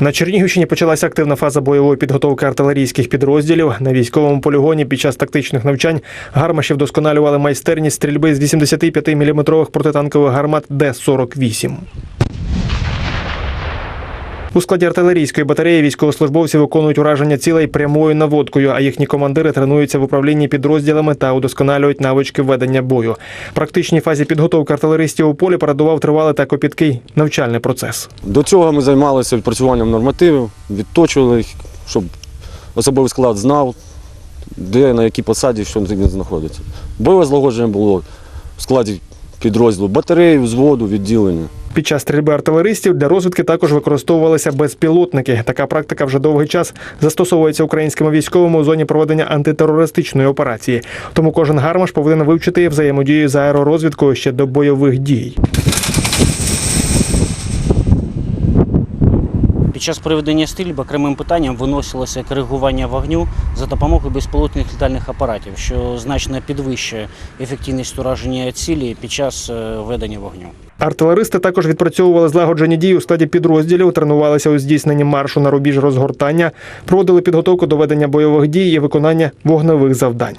На Чернігівщині почалася активна фаза бойової підготовки артилерійських підрозділів. На військовому полігоні під час тактичних навчань гармаші вдосконалювали майстерність стрільби з 85-мм протитанкових гармат Д-48. У складі артилерійської батареї військовослужбовці виконують ураження цілей прямою наводкою, а їхні командири тренуються в управлінні підрозділами та удосконалюють навички ведення бою. Практичній фазі підготовки артилеристів у полі передував тривалий та копіткий навчальний процес. До цього ми займалися відпрацюванням нормативів, відточували їх, щоб особовий склад знав, де на якій посаді що він знаходиться. Бойове злагодження було в складі підрозділу батареї, взводу, відділення. Під час стрільби артилеристів для розвідки також використовувалися безпілотники. Така практика вже довгий час застосовується українськими військовими у зоні проведення антитерористичної операції. Тому кожен гармаш повинен вивчити взаємодію з аеророзвідкою ще до бойових дій. Під час проведення стрільб окремим питанням виносилося коригування вогню за допомогою безпілотних літальних апаратів, що значно підвищує ефективність ураження цілі під час е, ведення вогню. Артилеристи також відпрацьовували злагоджені дії у складі підрозділів, тренувалися у здійсненні маршу на рубіж розгортання, проводили підготовку до ведення бойових дій і виконання вогневих завдань.